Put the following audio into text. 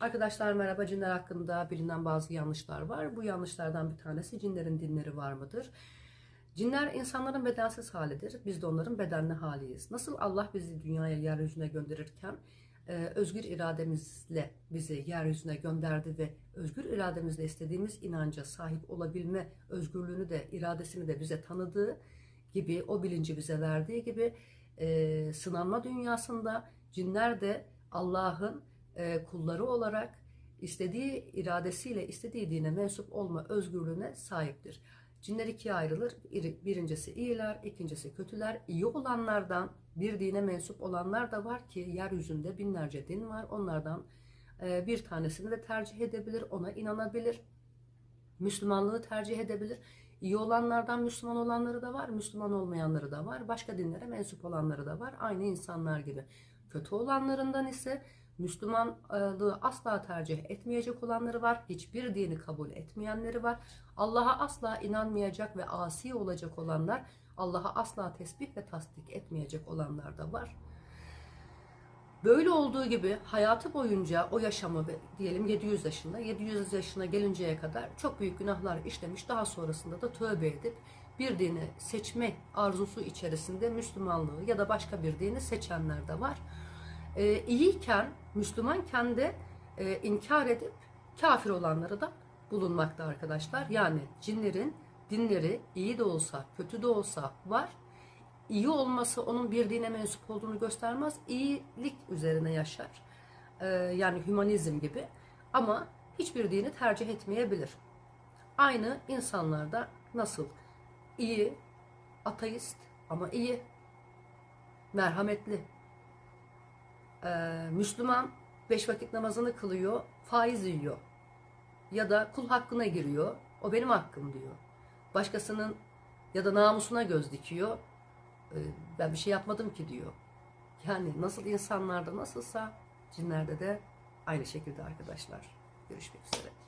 Arkadaşlar merhaba cinler hakkında bilinen bazı yanlışlar var. Bu yanlışlardan bir tanesi cinlerin dinleri var mıdır? Cinler insanların bedensiz halidir. Biz de onların bedenli haliyiz. Nasıl Allah bizi dünyaya yeryüzüne gönderirken e, özgür irademizle bizi yeryüzüne gönderdi ve özgür irademizle istediğimiz inanca sahip olabilme özgürlüğünü de iradesini de bize tanıdığı gibi o bilinci bize verdiği gibi e, sınanma dünyasında cinler de Allah'ın e, kulları olarak istediği iradesiyle istediği dine mensup olma özgürlüğüne sahiptir. Cinler ikiye ayrılır. İri- Birincisi iyiler, ikincisi kötüler. İyi olanlardan bir dine mensup olanlar da var ki yeryüzünde binlerce din var. Onlardan e, bir tanesini de tercih edebilir, ona inanabilir. Müslümanlığı tercih edebilir. İyi olanlardan Müslüman olanları da var, Müslüman olmayanları da var. Başka dinlere mensup olanları da var. Aynı insanlar gibi. Kötü olanlarından ise Müslümanlığı asla tercih etmeyecek olanları var. Hiçbir dini kabul etmeyenleri var. Allah'a asla inanmayacak ve asi olacak olanlar, Allah'a asla tesbih ve tasdik etmeyecek olanlar da var. Böyle olduğu gibi hayatı boyunca o yaşamı diyelim 700 yaşında, 700 yaşına gelinceye kadar çok büyük günahlar işlemiş. Daha sonrasında da tövbe edip bir dini seçme arzusu içerisinde Müslümanlığı ya da başka bir dini seçenler de var. Ee, iyiyken, Müslümanken de e, inkar edip kafir olanları da bulunmakta arkadaşlar. Yani cinlerin dinleri iyi de olsa, kötü de olsa var iyi olması onun bir dine mensup olduğunu göstermez. İyilik üzerine yaşar. Ee, yani hümanizm gibi. Ama hiçbir dini tercih etmeyebilir. Aynı insanlarda nasıl iyi, ateist ama iyi, merhametli, Ee, Müslüman beş vakit namazını kılıyor, faiz yiyor. Ya da kul hakkına giriyor, o benim hakkım diyor. Başkasının ya da namusuna göz dikiyor, e, ben bir şey yapmadım ki diyor. Yani nasıl insanlarda nasılsa cinlerde de aynı şekilde arkadaşlar. Görüşmek üzere.